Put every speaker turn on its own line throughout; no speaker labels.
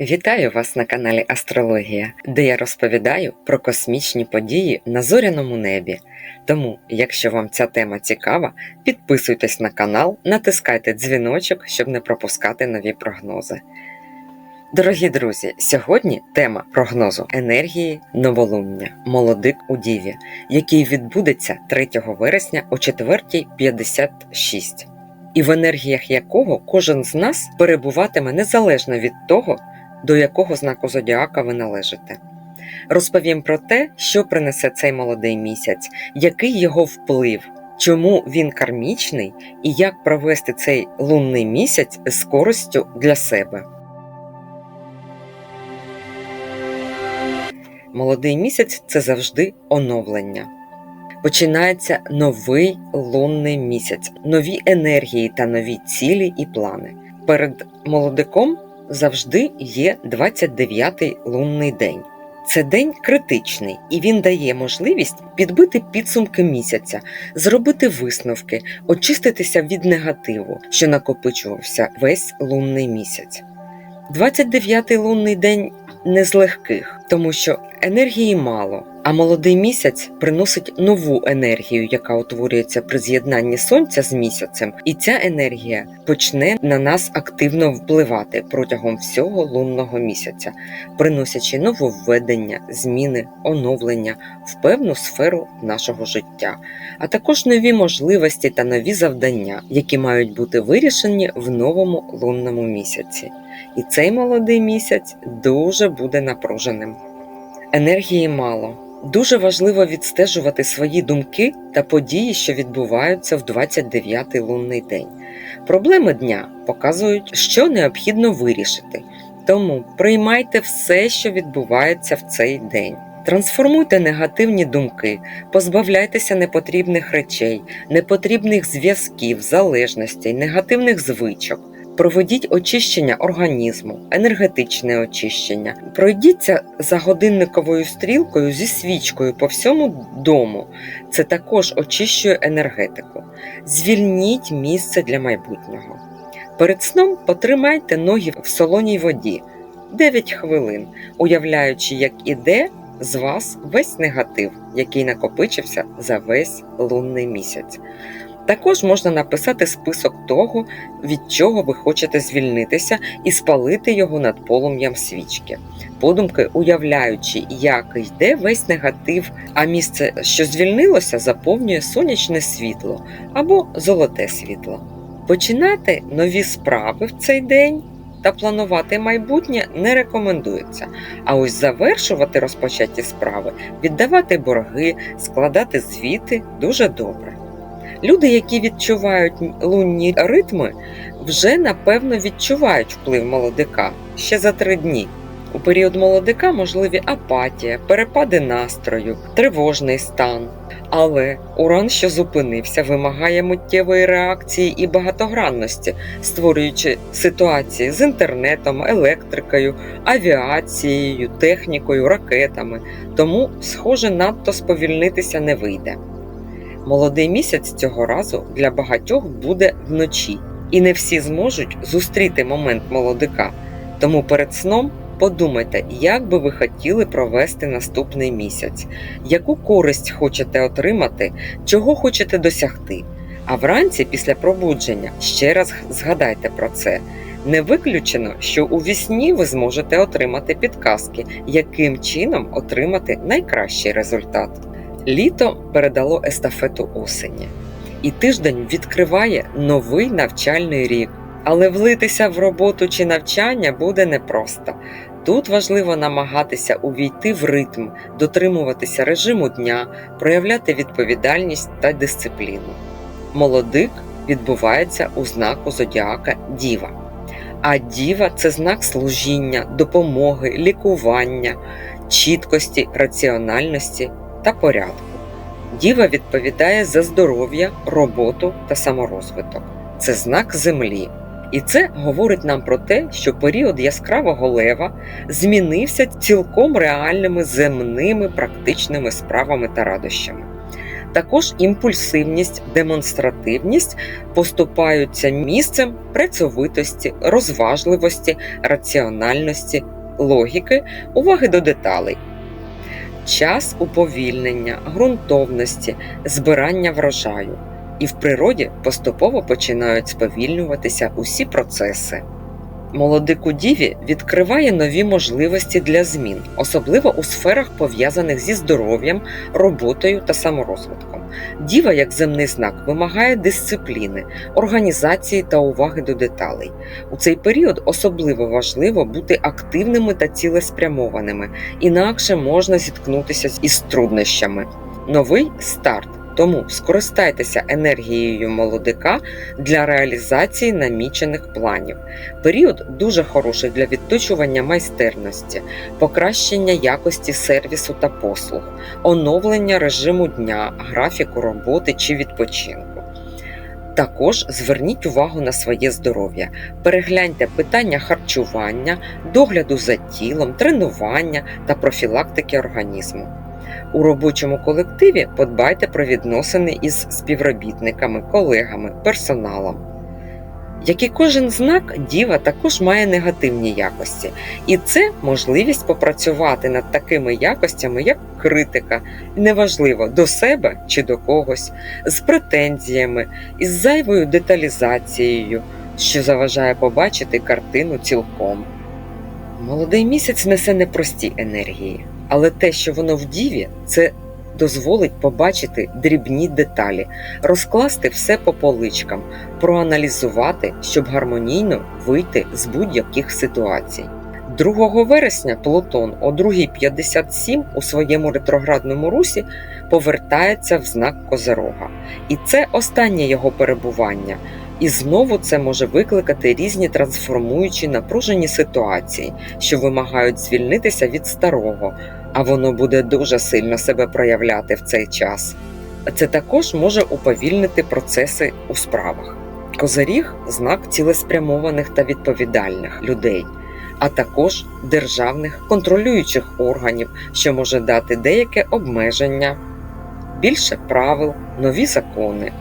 Вітаю вас на каналі Астрологія, де я розповідаю про космічні події на зоряному небі. Тому, якщо вам ця тема цікава, підписуйтесь на канал, натискайте дзвіночок, щоб не пропускати нові прогнози. Дорогі друзі, сьогодні тема прогнозу енергії новолуння Молодик у Діві, який відбудеться 3 вересня о 4.56, і в енергіях якого кожен з нас перебуватиме незалежно від того, до якого знаку зодіака ви належите. Розповім про те, що принесе цей молодий місяць, який його вплив, чому він кармічний і як провести цей лунний місяць з користю для себе. Молодий місяць це завжди оновлення. Починається новий лунний місяць, нові енергії та нові цілі і плани. Перед молодиком завжди є 29-й лунний день. Це день критичний, і він дає можливість підбити підсумки місяця, зробити висновки, очиститися від негативу, що накопичувався весь лунний місяць. 29-й лунний день не з легких, тому що енергії мало, а молодий місяць приносить нову енергію, яка утворюється при з'єднанні сонця з місяцем, і ця енергія почне на нас активно впливати протягом всього лунного місяця, приносячи нововведення, зміни, оновлення в певну сферу нашого життя, а також нові можливості та нові завдання, які мають бути вирішені в новому лунному місяці. І цей молодий місяць дуже буде напруженим. Енергії мало. Дуже важливо відстежувати свої думки та події, що відбуваються в 29-й лунний день. Проблеми дня показують, що необхідно вирішити, тому приймайте все, що відбувається в цей день. Трансформуйте негативні думки, позбавляйтеся непотрібних речей, непотрібних зв'язків, залежностей, негативних звичок. Проведіть очищення організму, енергетичне очищення. Пройдіться за годинниковою стрілкою зі свічкою по всьому дому. Це також очищує енергетику. Звільніть місце для майбутнього. Перед сном потримайте ноги в солоній воді 9 хвилин, уявляючи, як іде з вас весь негатив, який накопичився за весь лунний місяць. Також можна написати список того, від чого ви хочете звільнитися, і спалити його над полум'ям свічки, подумки уявляючи, як йде весь негатив, а місце, що звільнилося, заповнює сонячне світло або золоте світло. Починати нові справи в цей день. Та планувати майбутнє не рекомендується. А ось завершувати розпочаті справи, віддавати борги, складати звіти дуже добре. Люди, які відчувають лунні ритми, вже напевно відчувають вплив молодика ще за три дні. У період молодика можливі апатія, перепади настрою, тривожний стан. Але уран, що зупинився, вимагає миттєвої реакції і багатогранності, створюючи ситуації з інтернетом, електрикою, авіацією, технікою, ракетами. Тому, схоже, надто сповільнитися не вийде. Молодий місяць цього разу для багатьох буде вночі, і не всі зможуть зустріти момент молодика. Тому перед сном подумайте, як би ви хотіли провести наступний місяць, яку користь хочете отримати, чого хочете досягти. А вранці, після пробудження, ще раз згадайте про це. Не виключено, що у вісні ви зможете отримати підказки, яким чином отримати найкращий результат. Літо передало естафету осені, і тиждень відкриває новий навчальний рік. Але влитися в роботу чи навчання буде непросто. Тут важливо намагатися увійти в ритм, дотримуватися режиму дня, проявляти відповідальність та дисципліну. Молодик відбувається у знаку зодіака Діва. А діва це знак служіння, допомоги, лікування, чіткості, раціональності та порядку. Діва відповідає за здоров'я, роботу та саморозвиток. Це знак землі. І це говорить нам про те, що період яскравого лева змінився цілком реальними земними практичними справами та радощами. Також імпульсивність, демонстративність поступаються місцем працьовитості, розважливості, раціональності, логіки, уваги до деталей. Час уповільнення, ґрунтовності, збирання врожаю. І в природі поступово починають сповільнюватися усі процеси. Молодик у діві відкриває нові можливості для змін, особливо у сферах, пов'язаних зі здоров'ям, роботою та саморозвитком. Діва, як земний знак, вимагає дисципліни, організації та уваги до деталей. У цей період особливо важливо бути активними та цілеспрямованими, інакше можна зіткнутися із труднощами. Новий старт. Тому скористайтеся енергією молодика для реалізації намічених планів. Період дуже хороший для відточування майстерності, покращення якості сервісу та послуг, оновлення режиму дня, графіку роботи чи відпочинку. Також зверніть увагу на своє здоров'я, перегляньте питання харчування, догляду за тілом, тренування та профілактики організму. У робочому колективі подбайте про відносини із співробітниками, колегами, персоналом. Як і кожен знак, діва також має негативні якості, і це можливість попрацювати над такими якостями, як критика, неважливо до себе чи до когось, з претензіями, із зайвою деталізацією, що заважає побачити картину цілком. Молодий місяць несе непрості енергії, але те, що воно в діві, це дозволить побачити дрібні деталі, розкласти все по поличкам, проаналізувати, щоб гармонійно вийти з будь-яких ситуацій. 2 вересня Плутон о 2.57 у своєму ретроградному русі повертається в знак Козерога. І це останнє його перебування. І знову це може викликати різні трансформуючі напружені ситуації, що вимагають звільнитися від старого, а воно буде дуже сильно себе проявляти в цей час. Це також може уповільнити процеси у справах. Козиріг знак цілеспрямованих та відповідальних людей, а також державних контролюючих органів, що може дати деяке обмеження, більше правил, нові закони.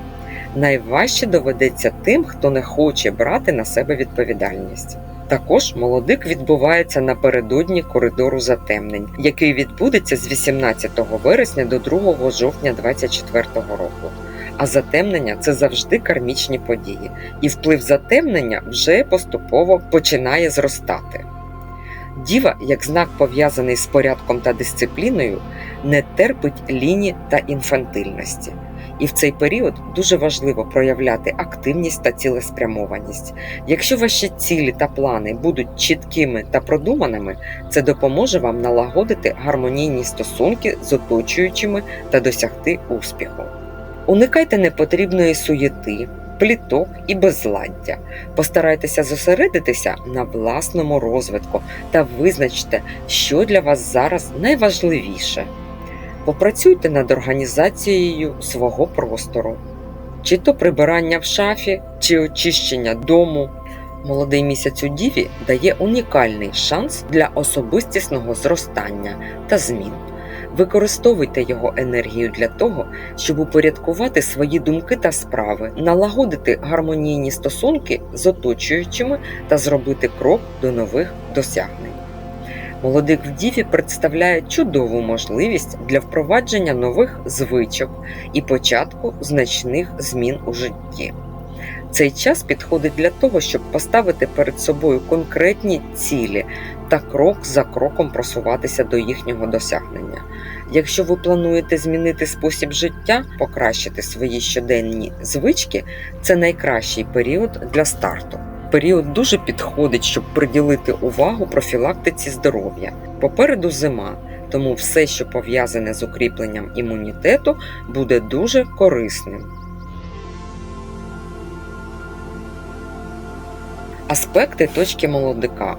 Найважче доведеться тим, хто не хоче брати на себе відповідальність. Також молодик відбувається напередодні коридору затемнень, який відбудеться з 18 вересня до 2 жовтня 2024 року. А затемнення це завжди кармічні події, і вплив затемнення вже поступово починає зростати. Діва, як знак пов'язаний з порядком та дисципліною, не терпить ліні та інфантильності. І в цей період дуже важливо проявляти активність та цілеспрямованість. Якщо ваші цілі та плани будуть чіткими та продуманими, це допоможе вам налагодити гармонійні стосунки з оточуючими та досягти успіху. Уникайте непотрібної суєти, пліток і безладдя. Постарайтеся зосередитися на власному розвитку та визначте, що для вас зараз найважливіше. Попрацюйте над організацією свого простору, чи то прибирання в шафі, чи очищення дому. Молодий місяць у Діві дає унікальний шанс для особистісного зростання та змін. Використовуйте його енергію для того, щоб упорядкувати свої думки та справи, налагодити гармонійні стосунки з оточуючими та зробити крок до нових досягнень. Молодик в Діві представляє чудову можливість для впровадження нових звичок і початку значних змін у житті. Цей час підходить для того, щоб поставити перед собою конкретні цілі та крок за кроком просуватися до їхнього досягнення. Якщо ви плануєте змінити спосіб життя, покращити свої щоденні звички, це найкращий період для старту. Період дуже підходить, щоб приділити увагу профілактиці здоров'я. Попереду зима, тому все, що пов'язане з укріпленням імунітету, буде дуже корисним. Аспекти точки молодика.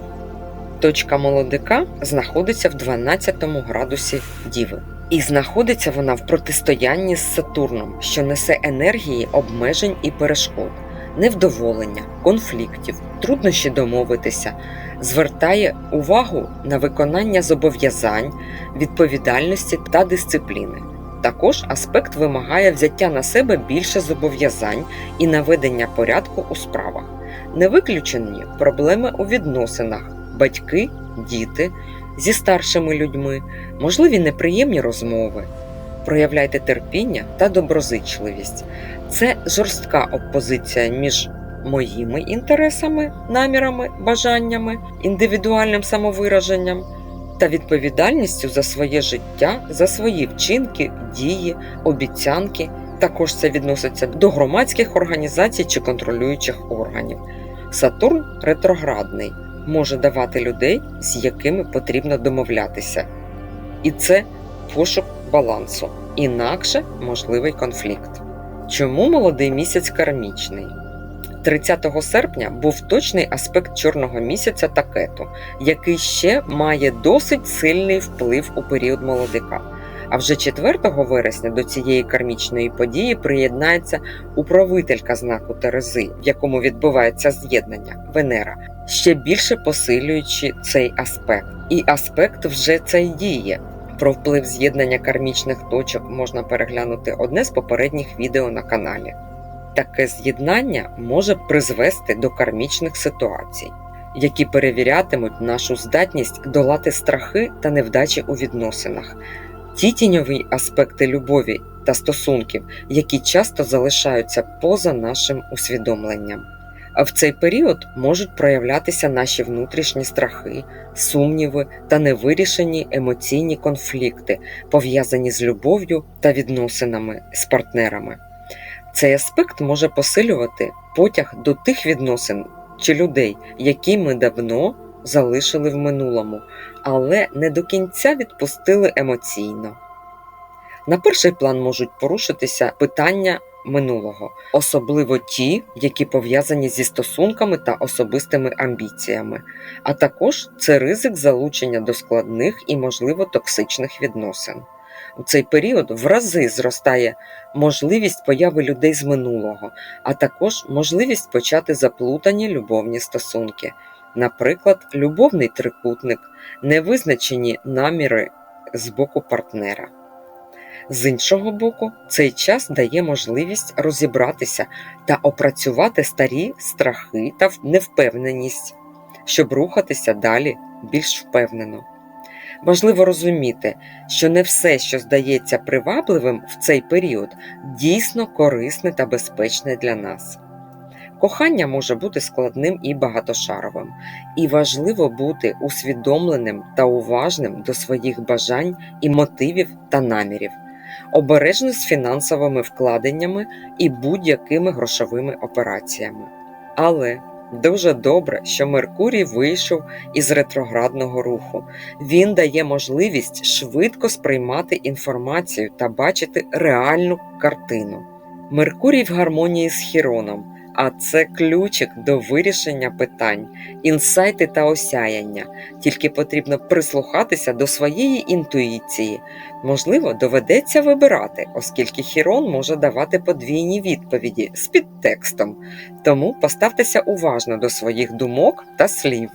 Точка молодика знаходиться в 12 градусі Діви. І знаходиться вона в протистоянні з Сатурном, що несе енергії обмежень і перешкод, невдоволення, конфліктів, труднощі домовитися, звертає увагу на виконання зобов'язань, відповідальності та дисципліни. Також аспект вимагає взяття на себе більше зобов'язань і наведення порядку у справах. Не виключені проблеми у відносинах батьки, діти зі старшими людьми, можливі неприємні розмови. Проявляйте терпіння та доброзичливість. Це жорстка опозиція між моїми інтересами, намірами, бажаннями, індивідуальним самовираженням та відповідальністю за своє життя, за свої вчинки, дії, обіцянки. Також це відноситься до громадських організацій чи контролюючих органів. Сатурн ретроградний може давати людей, з якими потрібно домовлятися. І це пошук балансу, інакше можливий конфлікт. Чому молодий місяць кармічний? 30 серпня був точний аспект чорного місяця та кету, який ще має досить сильний вплив у період молодика. А вже 4 вересня до цієї кармічної події приєднається управителька знаку Терези, в якому відбувається з'єднання Венера, ще більше посилюючи цей аспект. І аспект вже цей діє. Про вплив з'єднання кармічних точок можна переглянути одне з попередніх відео на каналі. Таке з'єднання може призвести до кармічних ситуацій, які перевірятимуть нашу здатність долати страхи та невдачі у відносинах, ті тіньові аспекти любові та стосунків, які часто залишаються поза нашим усвідомленням. В цей період можуть проявлятися наші внутрішні страхи, сумніви та невирішені емоційні конфлікти, пов'язані з любов'ю та відносинами з партнерами. Цей аспект може посилювати потяг до тих відносин чи людей, які ми давно залишили в минулому, але не до кінця відпустили емоційно. На перший план можуть порушитися питання минулого, особливо ті, які пов'язані зі стосунками та особистими амбіціями, а також це ризик залучення до складних і, можливо, токсичних відносин. У цей період в рази зростає можливість появи людей з минулого, а також можливість почати заплутані любовні стосунки, наприклад, любовний трикутник, невизначені наміри з боку партнера. З іншого боку, цей час дає можливість розібратися та опрацювати старі страхи та невпевненість, щоб рухатися далі більш впевнено. Важливо розуміти, що не все, що здається привабливим в цей період, дійсно корисне та безпечне для нас. Кохання може бути складним і багатошаровим, і важливо бути усвідомленим та уважним до своїх бажань і мотивів та намірів, обережно з фінансовими вкладеннями і будь-якими грошовими операціями. Але Дуже добре, що Меркурій вийшов із ретроградного руху. Він дає можливість швидко сприймати інформацію та бачити реальну картину. Меркурій в гармонії з Хіроном, а це ключик до вирішення питань, інсайти та осяяння. Тільки потрібно прислухатися до своєї інтуїції. Можливо, доведеться вибирати, оскільки Хірон може давати подвійні відповіді з підтекстом. Тому поставтеся уважно до своїх думок та слів.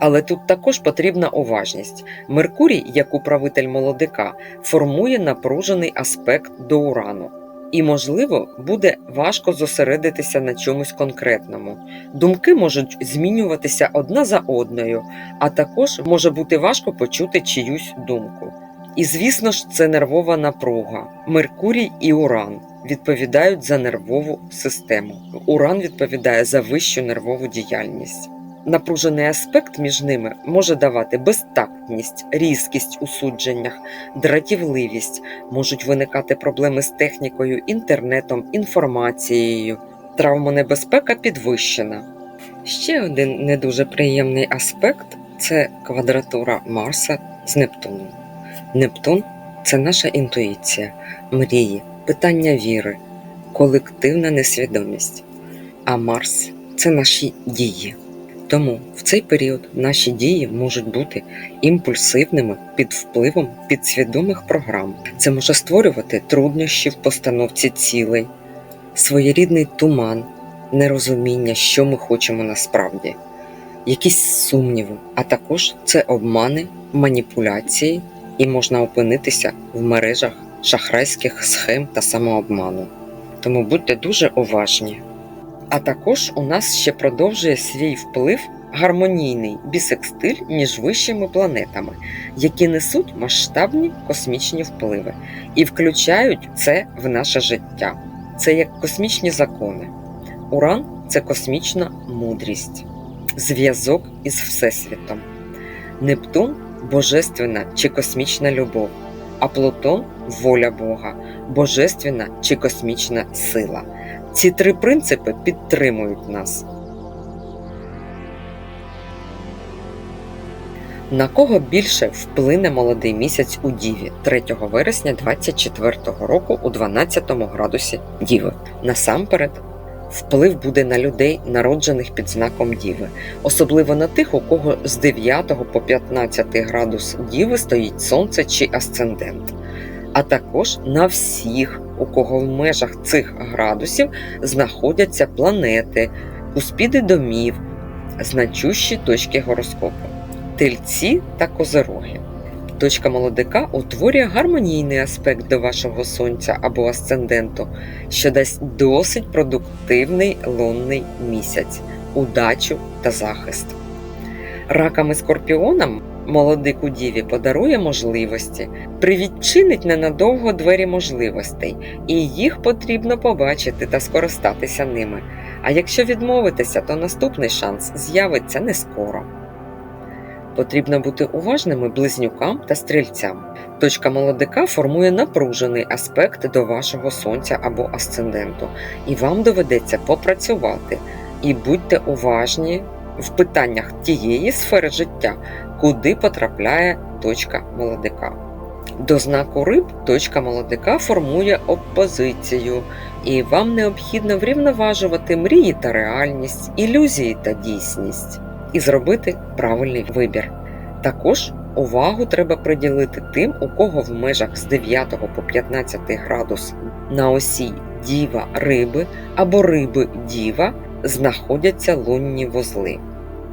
Але тут також потрібна уважність. Меркурій, як управитель молодика, формує напружений аспект до урану. І, можливо, буде важко зосередитися на чомусь конкретному. Думки можуть змінюватися одна за одною, а також може бути важко почути чиюсь думку. І, звісно ж, це нервова напруга. Меркурій і Уран відповідають за нервову систему. Уран відповідає за вищу нервову діяльність. Напружений аспект між ними може давати безтактність, різкість у судженнях, дратівливість, можуть виникати проблеми з технікою, інтернетом, інформацією, травмонебезпека підвищена. Ще один не дуже приємний аспект це квадратура Марса з Нептуном. Нептун це наша інтуїція, мрії, питання віри, колективна несвідомість, а Марс це наші дії. Тому в цей період наші дії можуть бути імпульсивними під впливом підсвідомих програм. Це може створювати труднощі в постановці цілей, своєрідний туман, нерозуміння, що ми хочемо насправді, якісь сумніви, а також це обмани, маніпуляції, і можна опинитися в мережах шахрайських схем та самообману. Тому будьте дуже уважні. А також у нас ще продовжує свій вплив гармонійний бісекстиль між вищими планетами, які несуть масштабні космічні впливи і включають це в наше життя. Це як космічні закони. Уран це космічна мудрість, зв'язок із Всесвітом. Нептун божественна чи космічна любов, а Плутон воля Бога, божественна чи космічна сила. Ці три принципи підтримують нас. На кого більше вплине молодий місяць у Діві 3 вересня 24 року у 12 градусі Діви? Насамперед, вплив буде на людей, народжених під знаком Діви, особливо на тих, у кого з 9 по 15 градус Діви стоїть Сонце чи асцендент, а також на всіх, у кого в межах цих градусів знаходяться планети, успіди домів, значущі точки гороскопу тельці та козороги. Точка молодика утворює гармонійний аспект до вашого сонця або асценденту, що дасть досить продуктивний лунний місяць, удачу та захист. Ракам і скорпіонам молодик у діві подарує можливості, привідчинить ненадовго двері можливостей, і їх потрібно побачити та скористатися ними. А якщо відмовитися, то наступний шанс з'явиться не скоро. Потрібно бути уважними близнюкам та стрільцям. Точка молодика формує напружений аспект до вашого сонця або асценденту, і вам доведеться попрацювати. І будьте уважні в питаннях тієї сфери життя, куди потрапляє точка молодика. До знаку риб точка молодика формує опозицію, і вам необхідно врівноважувати мрії та реальність, ілюзії та дійсність і зробити правильний вибір. Також увагу треба приділити тим, у кого в межах з 9 по 15 градус на осі діва риби або риби діва знаходяться лунні вузли.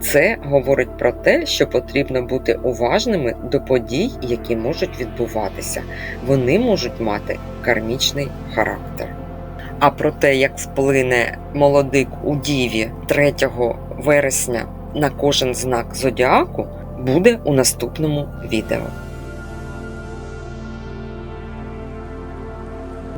Це говорить про те, що потрібно бути уважними до подій, які можуть відбуватися. Вони можуть мати кармічний характер. А про те, як вплине молодик у Діві 3 вересня на кожен знак зодіаку, буде у наступному відео.